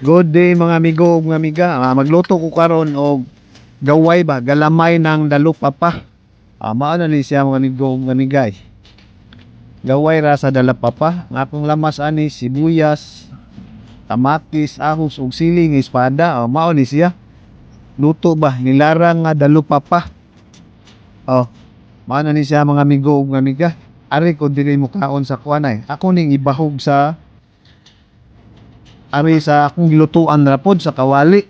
Good day mga amigo mga amiga. Ah, magluto ko karon og gaway ba galamay ng dalupapa. Ah, mao na ni siya mga amigo mga amiga. Gaway ra sa dalapapa. Nga akong lamas ani sibuyas, tamatis, ahos ug siling espada. Ah, mao ni siya. Luto ba nilarang nga dalupapa. Oh, mao na ni siya mga amigo mga amiga. Ari ko dili mo kaon sa kuanay. Ako ning ibahog sa ari sa akong gilutuan ra pod sa kawali.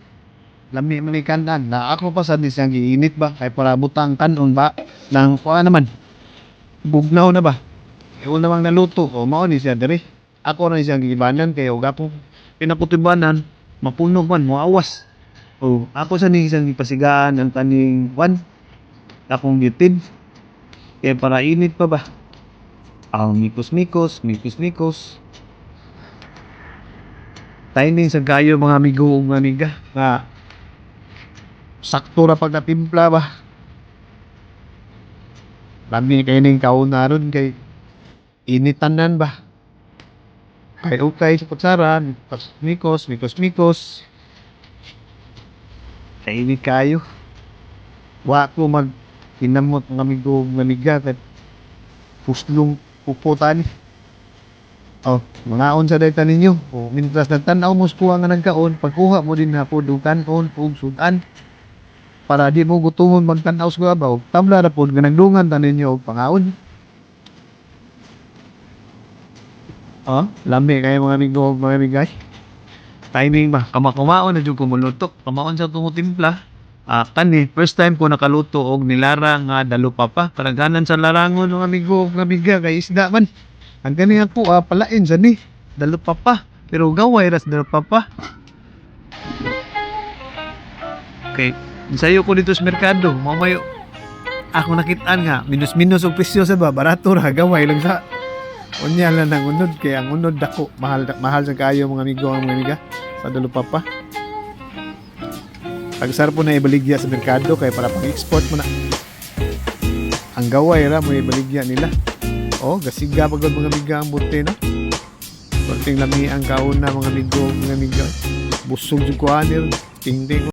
Lami man kanan na ako pa sa siyang giinit ba kay para butang kanon ba nang kuha naman. Bugnaw na ba? Ewan namang naluto o mao ni siya diri. Ako na siyang gibanan kay og akong pinakutibanan mapuno man moawas. O ako sa ni siyang gipasigaan ang taning wan akong gitid. Kaya para init pa ba? Ang mikos-mikos, mikos-mikos. Timing sa gayo mga amigo mga amiga nga sakto ra pag natimpla ba. Lami kay ning kaunaron kay initanan ba. Kay ukay sa kutsara, mikos, mikos, mikos. Kay init kayo. Wa ko mag hinamot ng amigo mga amiga kay puslong puputan. Oh, mga on sa data ninyo. O, mintas nagtanaw mo kuha nga nagkaon, pagkuha mo din na po dukan on ug sudan. Para di mo gutumon magtanaw sa babaw. Tamla na po nga nagdungan ta ninyo og pangaon. Oh, lami kayo mga amigo mga amigay. Timing ba? Kamakumaon na jud ko mulutok. Kamaon sa tumutimpla. Ah, kani first time ko nakaluto og nilarang nga dalupapa. Karaganan sa larangon ng amigo ug amiga kay isda man. Ang gani ako ah, palain sa ni. Dalupapa. Pero gaway ras dalupapa. Okay. Sayo ko dito sa merkado. Mamayo. Ako nakitaan nga. Minus-minus og presyo sa ba. Barato ra. Gaway lang sa. Unya lang ang unod. Kaya ang unod dako. Mahal, mahal sa kayo mga amigo mga amiga. Sa dalupapa. Agsar po na ibaligya sa merkado. Kaya para pang-export mo na. Ang gaway ra mo ibaligya nila. Oh, gasiga pagod mga amiga ang buti no. Konting lami ang kauna mga amigo, mga amiga. Busog yung kuhanir. Ting ting